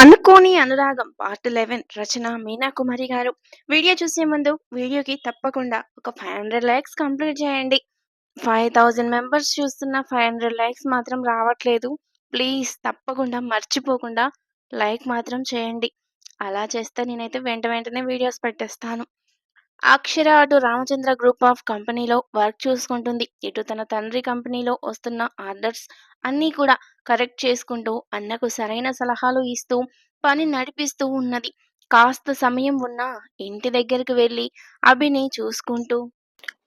అనుకోని అనురాగం part eleven రచన మీనా కుమారి గారు. వీడియో చూసే ముందు వీడియోకి తప్పకుండా ఒక ఫైవ్ హండ్రెడ్ లైక్స్ కంప్లీట్ చేయండి. ఫైవ్ థౌజండ్ మెంబర్స్ చూస్తున్న ఫైవ్ హండ్రెడ్ లైక్స్ మాత్రం రావట్లేదు. ప్లీజ్ తప్పకుండా మర్చిపోకుండా లైక్ మాత్రం చేయండి. అలా చేస్తే నేనైతే వెంట వెంటనే వీడియోస్ పెట్టేస్తాను. అక్షర అటు రామచంద్ర గ్రూప్ ఆఫ్ కంపెనీలో వర్క్ చూసుకుంటుంది. ఇటు తన తండ్రి కంపెనీలో వస్తున్న ఆర్డర్స్ అన్నీ కూడా కరెక్ట్ చేసుకుంటూ అన్నకు సరైన సలహాలు ఇస్తూ పని నడిపిస్తూ ఉన్నది. కాస్త సమయం ఉన్నా ఇంటి దగ్గరికి వెళ్ళి అభిని చూసుకుంటూ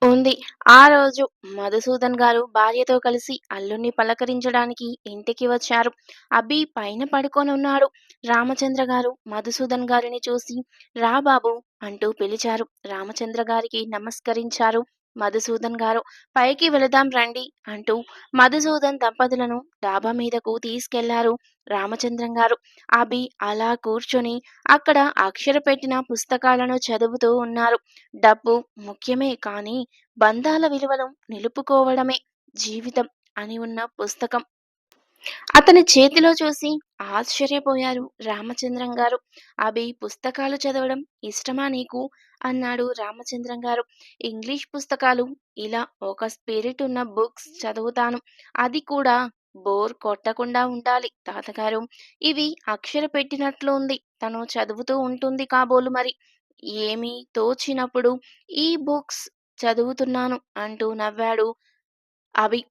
ఉంది. ఆ రోజు మధుసూదన్ గారు భార్యతో కలిసి అల్లుణ్ణి పలకరించడానికి ఇంటికి వచ్చారు. అబ్బి పైన పడుకొని ఉన్నాడు. రామచంద్ర గారు మధుసూదన్ గారిని చూసి రా బాబు అంటూ పిలిచారు. రామచంద్ర గారికి నమస్కరించారు. మధుసూదన్ గారు పైకి వెళదాం రండి అంటూ మధుసూదన్ దంపతులను డాబా మీదకు తీసుకెళ్ళారు రామచంద్రం గారు. అభి అలా కూర్చొని అక్కడ అక్షర పెట్టిన పుస్తకాలను చదువుతూ ఉన్నారు. డబ్బు ముఖ్యమే కానీ బంధాల విలువలు నిలుపుకోవడమే జీవితం అని ఉన్న పుస్తకం. అతని చేతిలో చూసి ఆశ్చర్యపోయారు రామచంద్రం గారు. అభి పుస్తకాలు చదవడం ఇష్టమా నీకు? అన్నాడు రామచంద్రం గారు. ఇంగ్లీష్ పుస్తకాలు ఇలా ఒక స్పిరిట్ ఉన్న బుక్స్ చదువుతాను. అది కూడా బోర్ కొట్టకుండా ఉండాలి తాతగారు. ఇవి అక్షర పెట్టినట్లు ఉంది. తను చదువుతూ ఉంటుంది కాబోలు మరి. ఏమీ తోచినప్పుడు ఈ బుక్స్ చదువుతున్నాను అంటూ నవ్వాడు. అభి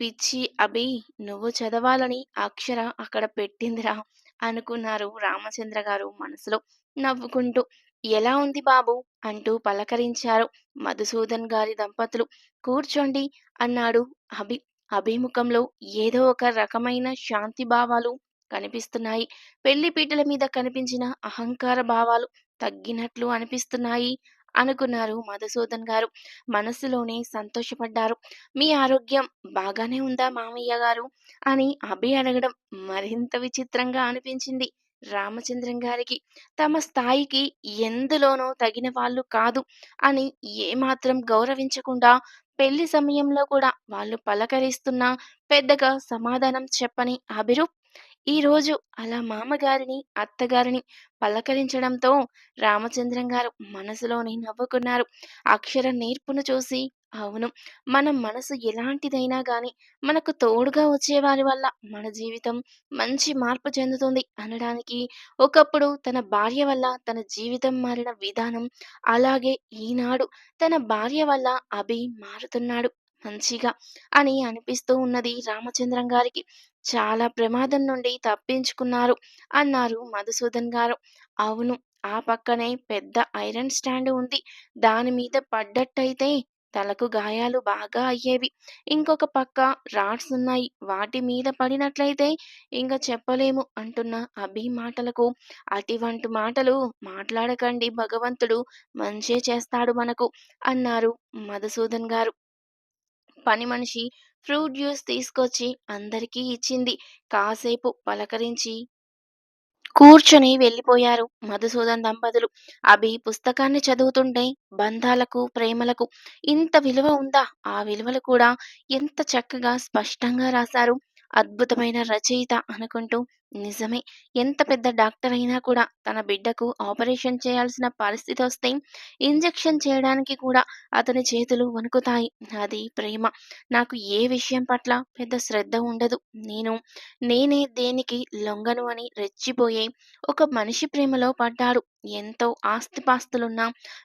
పిచ్చి అభి నువ్వు చదవాలని అక్షర అక్కడ పెట్టిందిరా అనుకున్నారు రామచంద్ర గారు మనసులో నవ్వుకుంటూ. ఎలా ఉంది బాబు? అంటూ పలకరించారు మధుసూదన్ గారి దంపతులు. కూర్చోండి అన్నాడు అభి. అభిముఖంలో ఏదో ఒక రకమైన శాంతి భావాలు కనిపిస్తున్నాయి. పెళ్ళి పీటల మీద కనిపించిన అహంకార భావాలు తగ్గినట్లు అనిపిస్తున్నాయి అనుకున్నారు మధుసూదన్ గారు. మనసులోనే సంతోషపడ్డారు. మీ ఆరోగ్యం బాగానే ఉందా మామయ్య గారు? అని అభి అడగడం మరింత విచిత్రంగా అనిపించింది. రామచంద్రం గారికి తమ స్థాయికి ఎందులోనూ తగిన వాళ్ళు కాదు అని ఏమాత్రం గౌరవించకుండా పెళ్ళి సమయంలో కూడా వాళ్ళు పలకరిస్తున్నా పెద్దగా సమాధానం చెప్పని అభిరూప్. ఈరోజు అలా మామగారిని అత్తగారిని పలకరించడంతో రామచంద్రం గారు మనసులోని నవ్వుకున్నారు. అక్షర నేర్పును చూసి అవును. మన మనసు ఎలాంటిదైనా గాని మనకు తోడుగా వచ్చే వారి వల్ల మన జీవితం మంచి మార్పు చెందుతుంది అనడానికి ఒకప్పుడు తన భార్య వల్ల తన జీవితం మారిన విధానం అలాగే ఈనాడు తన భార్య వల్ల అభి మారుతున్నాడు మంచిగా అని అనిపిస్తూ ఉన్నది రామచంద్రం గారికి. చాలా ప్రమాదం నుండి తప్పించుకున్నారు అన్నారు మధుసూదన్ గారు. అవును ఆ పక్కనే పెద్ద ఐరన్ స్టాండ్ ఉంది. దాని మీద పడ్డట్టయితే తలకు గాయాలు బాగా అయ్యేవి. ఇంకొక పక్క రాడ్స్ ఉన్నాయి. వాటి మీద పడినట్లయితే ఇంకా చెప్పలేము అంటున్న అభి మాటలకు. అటువంటి మాటలు మాట్లాడకండి భగవంతుడు. మంచే చేస్తాడు మనకు అన్నారు మధుసూదన్ గారు. పని మనిషి ఫ్రూట్ జ్యూస్ తీసుకొచ్చి అందరికీ ఇచ్చింది. కాసేపు పలకరించి కూర్చొని వెళ్ళిపోయారు మధుసూదన్ దంపతులు. అభి పుస్తకాన్ని చదువుతుంటే బంధాలకు ప్రేమలకు ఇంత విలువ ఉందా? ఆ విలువలు కూడా ఎంత చక్కగా స్పష్టంగా రాశారు. అద్భుతమైన రచయిత అనుకుంటూ నిజమే. ఎంత పెద్ద డాక్టర్ అయినా కూడా తన బిడ్డకు ఆపరేషన్ చేయాల్సిన పరిస్థితి వస్తే ఇంజెక్షన్ చేయడానికి కూడా అతని చేతులు వణుకుతాయి. అది ప్రేమ. నాకు ఏ విషయం పట్ల పెద్ద శ్రద్ధ ఉండదు. నేను నేనే దేనికి లొంగను అని రెచ్చిపోయే ఒక మనిషి ప్రేమలో పడ్డాడు. ఎంతో ఆస్తిపాస్తులున్న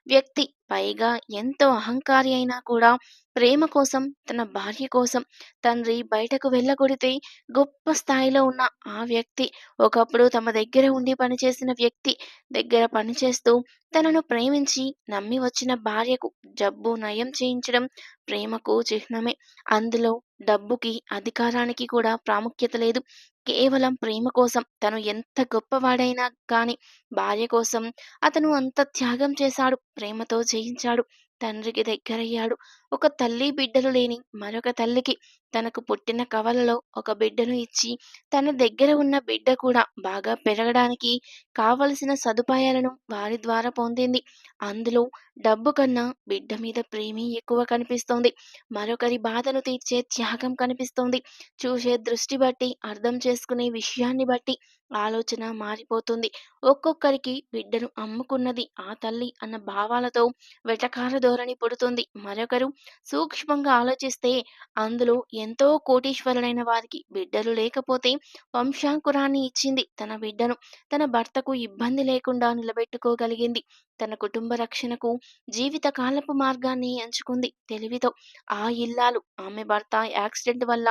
వ్యక్తి పైగా ఎంతో అహంకారి అయినా కూడా ప్రేమ కోసం తన భార్య కోసం తండ్రి బయటకు వెళ్ళగొడితే గొప్ప స్థాయిలో ఉన్న ఆ వ్యక్తి ఒకప్పుడు తమ దగ్గర ఉండి పనిచేసిన వ్యక్తి దగ్గర పనిచేస్తూ తనను ప్రేమించి నమ్మి వచ్చిన భార్యకు జబ్బు నయం చేయించడం ప్రేమకు చిహ్నమే. అందులో డబ్బుకి అధికారానికి కూడా ప్రాముఖ్యత లేదు. కేవలం ప్రేమ కోసం తను ఎంత గొప్పవాడైనా కాని భార్య కోసం అతను అంత త్యాగం చేశాడు. ప్రేమతో జయించాడు. తండ్రికి దగ్గరయ్యాడు. ఒక తల్లి బిడ్డలు లేని మరొక తల్లికి తనకు పుట్టిన కవలలో ఒక బిడ్డను ఇచ్చి తన దగ్గర ఉన్న బిడ్డ కూడా బాగా పెరగడానికి కావలసిన సదుపాయాలను వారి ద్వారా పొందింది. అందులో డబ్బు కన్నా బిడ్డ మీద ప్రేమి ఎక్కువ కనిపిస్తోంది. మరొకరి బాధను తీర్చే త్యాగం కనిపిస్తోంది. చూసే దృష్టి బట్టి అర్థం చేసుకునే విషయాన్ని బట్టి ఆలోచన మారిపోతుంది. ఒక్కొక్కరికి బిడ్డను అమ్ముకున్నది ఆ తల్లి అన్న భావాలతో వెటకార ధోరణి పుడుతుంది. మరొకరు సూక్ష్మంగా ఆలోచిస్తే అందులో ఎంతో కోటీశ్వరులైన వారికి బిడ్డలు లేకపోతే వంశాంకురాన్ని ఇచ్చింది తన బిడ్డను. తన భర్తకు ఇబ్బంది లేకుండా నిలబెట్టుకోగలిగింది. తన కుటుంబ రక్షణకు జీవిత కాలపు మార్గాన్ని ఎంచుకుంది తెలివితో. ఆ ఇల్లాలు ఆమె భర్త యాక్సిడెంట్ వల్ల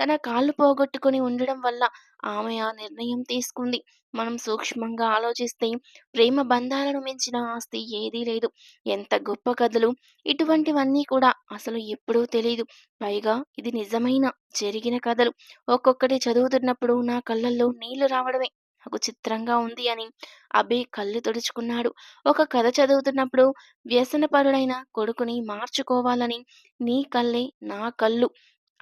తన కాళ్ళు పోగొట్టుకుని ఉండడం వల్ల ఆమె ఆ నిర్ణయం తీసుకుంది. మనం సూక్ష్మంగా ఆలోచిస్తే ప్రేమ బంధాలను మించిన ఆస్తి ఏదీ లేదు. ఎంత గొప్ప కథలు. ఇటువంటివన్నీ కూడా అసలు ఎప్పుడూ తెలియదు పైగా ఇది నిజమైన జరిగిన కథలు. ఒక్కొక్కటి చదువుతున్నప్పుడు నా కళ్ళల్లో నీళ్ళు రావడమే నాకు చిత్రంగా ఉంది అని అభి కళ్ళు తుడుచుకున్నాడు. ఒక కథ చదువుతున్నప్పుడు వ్యసనపరుడైన కొడుకుని మార్చుకోవాలని నీ కళ్ళే నా కళ్ళు.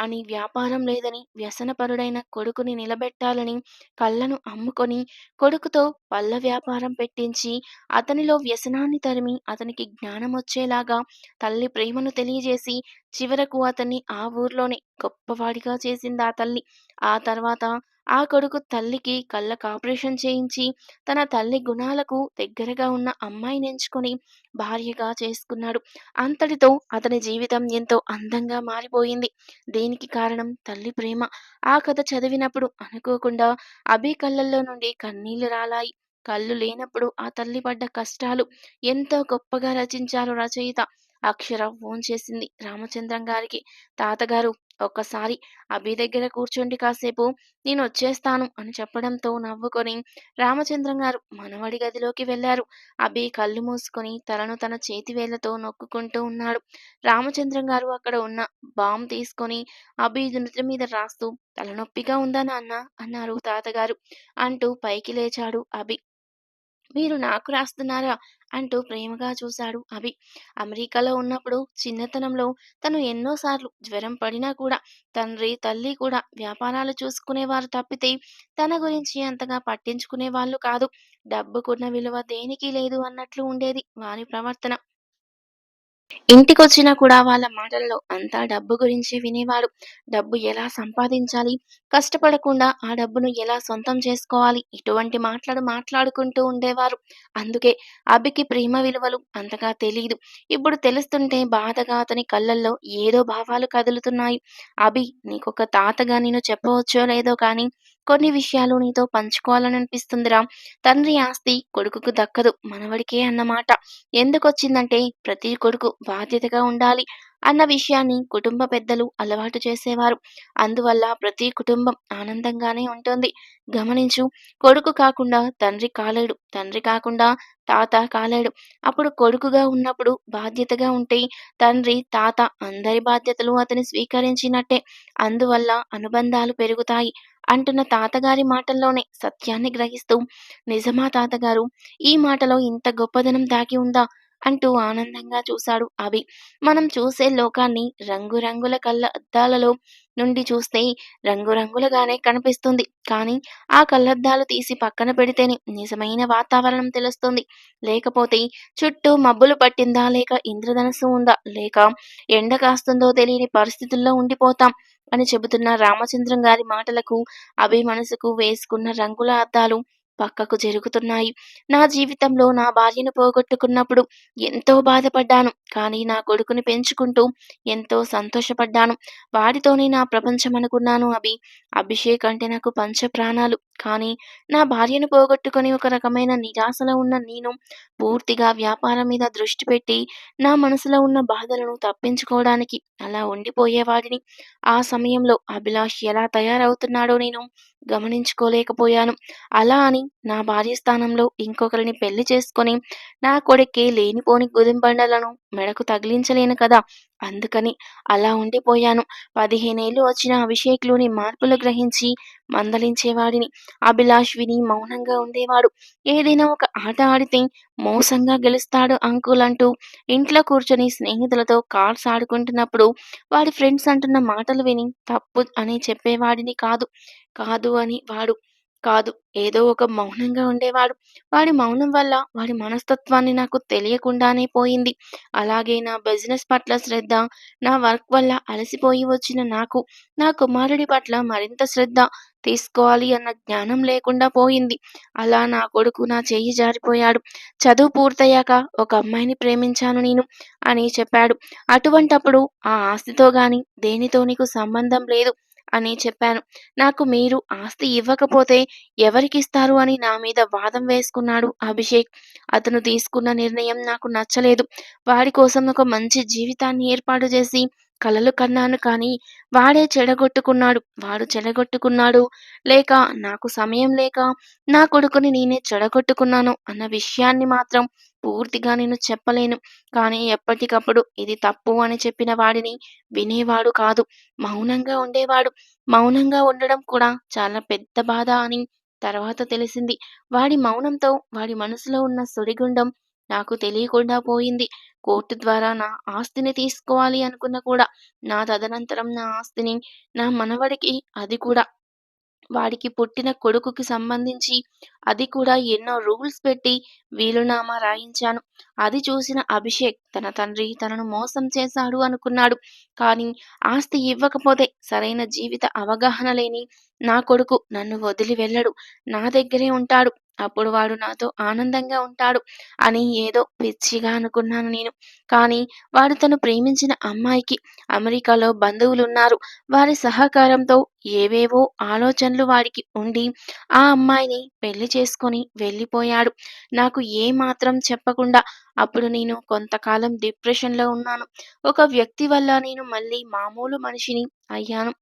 అని వ్యాపారం లేదని వ్యసనపరుడైన కొడుకుని నిలబెట్టాలని కళ్ళను అమ్ముకొని కొడుకుతో పళ్ళ వ్యాపారం పెట్టించి అతనిలో వ్యసనాన్ని తరిమి అతనికి జ్ఞానం వచ్చేలాగా తల్లి ప్రేమను తెలియజేసి చివరకు అతన్ని ఆ ఊర్లోనే గొప్పవాడిగా చేసింది ఆ తల్లి. ఆ తర్వాత ఆ కొడుకు తల్లికి కళ్ళకు ఆపరేషన్ చేయించి తన తల్లి గుణాలకు దగ్గరగా ఉన్న అమ్మాయిని ఎంచుకొని భార్యగా చేసుకున్నాడు. అంతటితో అతని జీవితం ఎంతో అందంగా మారిపోయింది. దీనికి కారణం? తల్లి ప్రేమ. ఆ కథ చదివినప్పుడు అనుకోకుండా అభి కళ్ళల్లో నుండి కన్నీళ్ళు రాలాయి. కళ్ళు లేనప్పుడు ఆ తల్లి పడ్డ కష్టాలు ఎంతో గొప్పగా రచించారు రచయిత. అక్షర ఫోన్ చేసింది. రామచంద్రం గారికి తాతగారు ఒక్కసారి అభి దగ్గర కూర్చోండి కాసేపు నేను వచ్చేస్తాను అని చెప్పడంతో నవ్వుకొని రామచంద్రం గారు మనవడి గదిలోకి వెళ్ళారు అభి కళ్ళు మూసుకొని తలను తన చేతి వేళ్ళతో నొక్కుకుంటూ ఉన్నాడు. రామచంద్రం గారు అక్కడ ఉన్న బామ్ తీసుకొని అభి నుదుటి మీద రాస్తూ తలనొప్పిగా ఉందా నాన్న? అన్నారు తాతగారు అంటూ పైకి లేచాడు అభి. మీరు నాకు రాస్తున్నారా? అంటూ ప్రేమగా చూశాడు అభి. అమెరికాలో ఉన్నప్పుడు చిన్నతనంలో తను ఎన్నోసార్లు జ్వరం పడినా కూడా తండ్రి తల్లి కూడా వ్యాపారాలు చూసుకునేవారు తప్పితే తన గురించి అంతగా పట్టించుకునే వాళ్ళు కాదు. డబ్బుకున్న విలువ దేనికి లేదు అన్నట్లు ఉండేది వారి ప్రవర్తన. ఇంటికొచ్చినా కూడా వాళ్ళ మాటల్లో అంతా డబ్బు గురించే వినేవాడు. డబ్బు ఎలా సంపాదించాలి? కష్టపడకుండా ఆ డబ్బును ఎలా సొంతం చేసుకోవాలి? ఇటువంటి మాట్లాడు మాట్లాడుకుంటూ ఉండేవారు. అందుకే అభికి ప్రేమ విలువలు అంతగా తెలియదు ఇప్పుడు తెలుస్తుంటే బాధగా అతని కళ్ళల్లో ఏదో భావాలు కదులుతున్నాయి. అభి నీకొక తాతగా నేను చెప్పవచ్చో లేదో కానీ కొన్ని విషయాలు నీతో పంచుకోవాలని అనిపిస్తుందిరా తండ్రి ఆస్తి కొడుకుకు దక్కదు. మనవడికే అన్నమాట. ఎందుకొచ్చిందంటే ప్రతి కొడుకు బాధ్యతగా ఉండాలి అన్న విషయాన్ని కుటుంబ పెద్దలు అలవాటు చేసేవారు. అందువల్ల ప్రతి కుటుంబం ఆనందంగానే ఉంటుంది. గమనించు కొడుకు కాకుండా తండ్రి కాలేడు తండ్రి కాకుండా తాత కాలేడు. అప్పుడు కొడుకుగా ఉన్నప్పుడు బాధ్యతగా ఉంటే తండ్రి తాత అందరి బాధ్యతలు అతని స్వీకరించినట్టే. అందువల్ల అనుబంధాలు పెరుగుతాయి. అంటున్న తాతగారి మాటల్లోనే సత్యాన్ని గ్రహిస్తూ నిజమా తాతగారు ఈ మాటలో ఇంత గొప్పదనం దాగి ఉందా? అంటూ ఆనందంగా చూశాడు అభి. మనం చూసే లోకాన్ని రంగురంగుల కళ్ళ అద్దాలలో నుండి చూస్తే రంగురంగులుగానే కనిపిస్తుంది. కానీ ఆ కళ్ళద్దాలు తీసి పక్కన పెడితేనే నిజమైన వాతావరణం తెలుస్తుంది. లేకపోతే చుట్టూ మబ్బులు పట్టిందా లేక ఇంద్రధనస్సు ఉందా లేక ఎండ కాస్తుందో తెలియని పరిస్థితుల్లో ఉండిపోతాం. అని చెబుతున్న రామచంద్రం గారి మాటలకు అభి మనసుకు వేసుకున్న రంగుల అద్దాలు పక్కకు జరుగుతున్నాయి. నా జీవితంలో నా భార్యను పోగొట్టుకున్నప్పుడు ఎంతో బాధపడ్డాను. కానీ నా కొడుకుని పెంచుకుంటూ ఎంతో సంతోషపడ్డాను. వాడితోనే నా ప్రపంచం అనుకున్నాను అభి. అభిషేక్ అంటే నాకు పంచ ప్రాణాలు కానీ నా భార్యను పోగొట్టుకొని ఒక రకమైన నిరాశలో ఉన్న నేను పూర్తిగా వ్యాపారం మీద దృష్టి పెట్టి నా మనసులో ఉన్న బాధలను తప్పించుకోవడానికి అలా ఉండిపోయేవాడిని ఆ సమయంలో అభిలాష్ ఎలా తయారవుతున్నాడో నేను గమనించుకోలేకపోయాను. అలా అని నా భార్య స్థానంలో ఇంకొకరిని పెళ్ళి చేసుకొని నా కొడుక్కి లేనిపోని గుదింబండలను మెడకు తగిలించలేను కదా. అందుకని అలా ఉండిపోయాను. పదిహేనేళ్ళు వచ్చిన అభిషేక్‌లోని మార్పులు గ్రహించి మందలించేవాడిని. అభిలాష్ విని మౌనంగా ఉండేవాడు. ఏదైనా ఒక ఆట ఆడితే మోసంగా గెలుస్తాడు అంకుల్ అంటూ ఇంట్లో కూర్చొని స్నేహితులతో కార్డ్స్ ఆడుకుంటున్నప్పుడు వాడి ఫ్రెండ్స్ అంటున్న మాటలు విని తప్పు అని చెప్పేవాడిని కాదు. కాదు అని వాడు కాదు. ఏదో ఒక మౌనంగా ఉండేవాడు. వాడి మౌనం వల్ల వాడి మనస్తత్వాన్ని నాకు తెలియకుండానే పోయింది. అలాగే నా బిజినెస్ పట్ల శ్రద్ధ, నా వర్క్ వల్ల అలసిపోయి వచ్చిన నాకు, నా కుమారుడి పట్ల మరింత శ్రద్ధ తీసుకోవాలి అన్న జ్ఞానం లేకుండా పోయింది. అలా నా కొడుకు నా చెయ్యి జారిపోయాడు. చదువు పూర్తయ్యాక ఒక అమ్మాయిని ప్రేమించాను నేను అని చెప్పాడు. అటువంటప్పుడు ఆ ఆస్తితో గాని, దేనితో నీకు సంబంధం లేదు అని చెప్పాను. నాకు మీరు ఆస్తి ఇవ్వకపోతే ఎవరికిస్తారు అని నా మీద వాదం వేసుకున్నాడు అభిషేక్. అతను తీసుకున్న నిర్ణయం నాకు నచ్చలేదు. వాడి కోసం ఒక మంచి జీవితాన్ని ఏర్పాటు చేసి కలలు కన్నాను కానీ వాడే చెడగొట్టుకున్నాడు. వాడు చెడగొట్టుకున్నాడు లేక నాకు సమయం లేక నా కొడుకుని నేనే చెడగొట్టుకున్నాను అన్న విషయాన్ని మాత్రం పూర్తిగా నేను చెప్పలేను. కానీ ఎప్పటికప్పుడు ఇది తప్పు అని చెప్పిన వాడిని వినేవాడు కాదు. మౌనంగా ఉండేవాడు. మౌనంగా ఉండడం కూడా చాలా పెద్ద బాధ అని తర్వాత తెలిసింది. వాడి మౌనంతో వాడి మనసులో ఉన్న సుడిగుండం నాకు తెలియకుండా పోయింది. కోర్టు ద్వారా నా ఆస్తిని తీసుకోవాలి అనుకున్న కూడా నా తదనంతరం నా ఆస్తిని నా మనవడికి అది కూడా వాడికి పుట్టిన కొడుకుకి సంబంధించి అది కూడా ఎన్నో రూల్స్ పెట్టి వీలునామా రాయించాను. అది చూసిన అభిషేక్ తన తండ్రి తనను మోసం చేశాడు అనుకున్నాడు. కానీ ఆస్తి ఇవ్వకపోతే సరైన జీవిత అవగాహన లేని నా కొడుకు నన్ను వదిలి వెళ్ళడు. నా దగ్గరే ఉంటాడు. అప్పుడు వాడు నాతో ఆనందంగా ఉంటాడు అని ఏదో పిచ్చిగా అనుకున్నాను నేను. కానీ వాడు తను ప్రేమించిన అమ్మాయికి అమెరికాలో బంధువులున్నారు. వారి సహకారంతో ఏవేవో ఆలోచనలు వాడికి ఉండి ఆ అమ్మాయిని పెళ్ళి చేసుకొని వెళ్ళిపోయాడు. నాకు ఏ మాత్రం చెప్పకుండా. అప్పుడు నేను కొంతకాలం డిప్రెషన్‌లో ఉన్నాను. ఒక వ్యక్తి వల్ల నేను మళ్ళీ మామూలు మనిషిని అయ్యాను.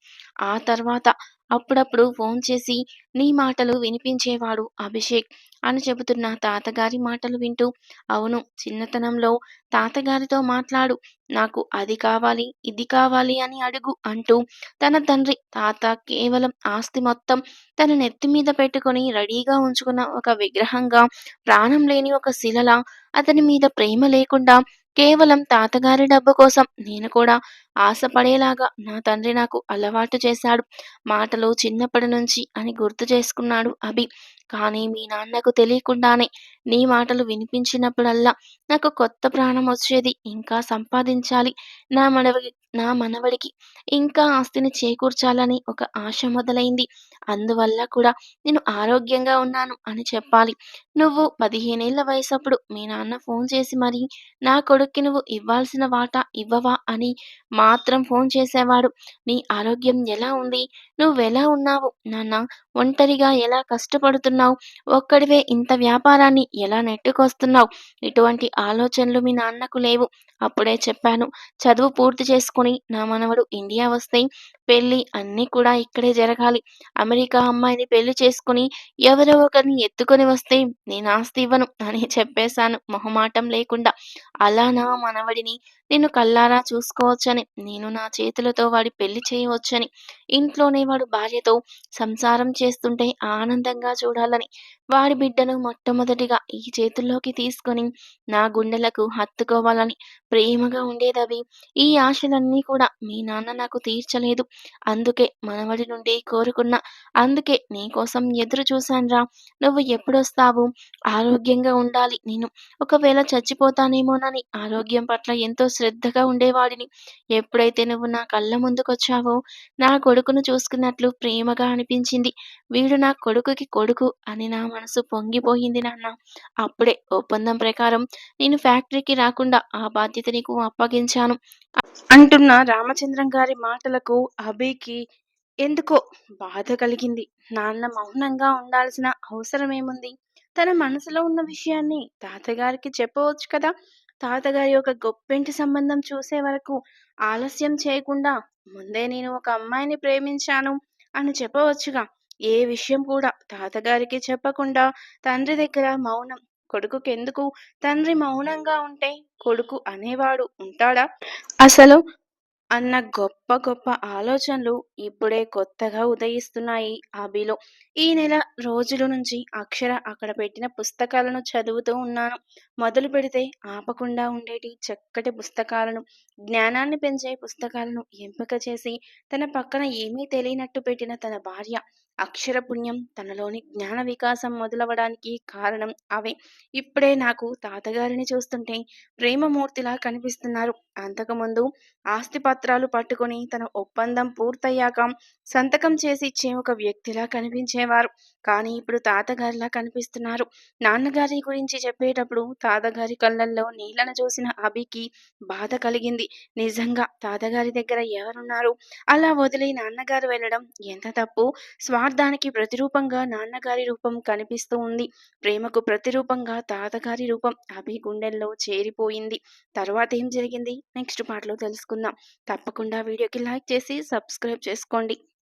ఆ తర్వాత అప్పుడప్పుడు ఫోన్ చేసి నీ మాటలు వినిపించేవాడు అభిషేక్ అని చెబుతున్న తాతగారి మాటలు వింటూ అవును చిన్నతనంలో తాతగారితో మాట్లాడు. నాకు అది కావాలి, ఇది కావాలి అని అడుగు అంటూ తన తండ్రి తాత కేవలం ఆస్తి మొత్తం తన నెత్తి మీద పెట్టుకొని రెడీగా ఉంచుకున్న ఒక విగ్రహంగా, ప్రాణం లేని ఒక శిలలా అతని మీద ప్రేమ లేకుండా కేవలం తాతగారి డబ్బు కోసం నేను కూడా ఆశపడేలాగా నా తండ్రి నాకు అలవాటు చేశాడు. మాటలు చిన్నప్పటి నుంచి అని గుర్తు చేసుకున్నాడు అభి. కానీ మీ నాన్నకు తెలియకుండానే నీ మాటలు వినిపించినప్పుడల్లా నాకు కొత్త ప్రాణం వచ్చేది. ఇంకా సంపాదించాలి. నా మనవడి నా మనవడికి ఇంకా ఆస్తిని చేకూర్చాలని ఒక ఆశ మొదలైంది. అందువల్ల కూడా నేను ఆరోగ్యంగా ఉన్నాను అని చెప్పాలి. నువ్వు పదిహేనేళ్ళ వయసప్పుడు మీ నాన్న ఫోన్ చేసి మరీ నా కొడుక్కి నువ్వు ఇవ్వాల్సిన వాటా ఇవ్వవా అని మాత్రం ఫోన్ చేసేవాడు. నీ ఆరోగ్యం ఎలా ఉంది? నువ్వెలా ఉన్నావు నాన్న ఒంటరిగా ఎలా కష్టపడుతున్నావు? ఒక్కడివే ఇంత వ్యాపారాన్ని ఎలా నెట్టుకొస్తున్నావు? ఇటువంటి ఆలోచనలు మీ నాన్నకు లేవు. అప్పుడే చెప్పాను. చదువు పూర్తి చేసుకు చేసుకుని నా మనవడు ఇండియా వస్తే పెళ్ళి అన్నీ కూడా ఇక్కడే జరగాలి. అమెరికా అమ్మాయిని పెళ్ళి చేసుకుని ఎవరో ఒకరిని ఎత్తుకొని వస్తే నేను ఆస్తి ఇవ్వను అని చెప్పేశాను మొహమాటం లేకుండా. అలా నా మనవడిని నేను కళ్ళారా చూసుకోవచ్చని, నేను నా చేతులతో వాడి పెళ్ళి చేయవచ్చని, ఇంట్లోనే వాడు భార్యతో సంసారం చేస్తుంటే ఆనందంగా చూడాలని, వాడి బిడ్డను మొట్టమొదటిగా ఈ చేతుల్లోకి తీసుకొని నా గుండెలకు హత్తుకోవాలని ప్రేమగా ఉండేదవి. ఈ ఆశలన్నీ కూడా మీ నాన్న నాకు తీర్చలేదు. అందుకే మనవడి నుండి కోరుకున్నా. అందుకే నీకోసం ఎదురు చూశానురా. నువ్వు ఎప్పుడొస్తావు? ఆరోగ్యంగా ఉండాలి నేను. ఒకవేళ చచ్చిపోతానేమోనని ఆరోగ్యం పట్ల ఎంతో శ్రద్ధగా ఉండేవాడిని. ఎప్పుడైతే నువ్వు నా కళ్ళ ముందుకొచ్చావో నా కొడుకును చూసుకున్నట్లు ప్రేమగా అనిపించింది. వీడు నా కొడుకుకి కొడుకు అని నా మనసు పొంగిపోయింది నాన్న అప్పుడే ఒప్పందం ప్రకారం నేను ఫ్యాక్టరీకి రాకుండా ఆ బాధ్యత నీకు అప్పగించాను. అంటున్న రామచంద్రం గారి మాటలకు అభికి ఎందుకో బాధ కలిగింది. నాన్న మౌనంగా ఉండాల్సిన అవసరమేముంది? తన మనసులో ఉన్న విషయాన్ని తాతగారికి చెప్పవచ్చు కదా! తాతగారి యొక్క గొప్పింటి సంబంధం చూసే వరకు ఆలస్యం చేయకుండా ముందే నేను ఒక అమ్మాయిని ప్రేమించాను అని చెప్పవచ్చుగా! ఏ విషయం కూడా తాతగారికి చెప్పకుండా తండ్రి దగ్గర మౌనం కొడుకుకెందుకు? తండ్రి మౌనంగా ఉంటే కొడుకు అనేవాడు ఉంటాడా? అసలు అన్న గొప్ప గొప్ప ఆలోచనలు ఇప్పుడే కొత్తగా ఉదయిస్తున్నాయి అభిలో. ఈ నెల రోజుల నుంచి అక్షర అక్కడ పెట్టిన పుస్తకాలను చదువుతూ ఉన్నాను. మొదలు పెడితే ఆపకుండా ఉండేటి చక్కటి పుస్తకాలను, జ్ఞానాన్ని పెంచే పుస్తకాలను ఎంపిక చేసి తన పక్కన ఏమీ తెలియనట్టు పెట్టిన తన భార్య అక్షరపుణ్యం తనలోని జ్ఞాన వికాసం మొదలవడానికి కారణం అవే. ఇప్పుడే నాకు తాతగారిని చూస్తుంటే ప్రేమమూర్తిలా కనిపిస్తున్నారు. అంతకుముందు ఆస్తిపత్రాలు పట్టుకుని తన ఒప్పందం పూర్తయ్యాక సంతకం చేసి ఇచ్చే ఒక వ్యక్తిలా కనిపించేవారు. కానీ ఇప్పుడు తాతగారిలా కనిపిస్తున్నారు. నాన్నగారి గురించి చెప్పేటప్పుడు తాతగారి కళ్ళల్లో నీళ్ళను చూసిన అభికి బాధ కలిగింది. నిజంగా తాతగారి దగ్గర ఎవరున్నారు? అలా వదిలి నాన్నగారు వెళ్ళడం ఎంత తప్పు? స్వా స్వార్థానికి ప్రతిరూపంగా నాన్నగారి రూపం కనిపిస్తూ ఉంది. ప్రేమకు ప్రతిరూపంగా తాతగారి రూపం అభి గుండెల్లో చేరిపోయింది. తర్వాత ఏం జరిగింది నెక్స్ట్ పాటలో తెలుసుకుందాం. తప్పకుండా వీడియోకి లైక్ చేసి సబ్స్క్రైబ్ చేసుకోండి.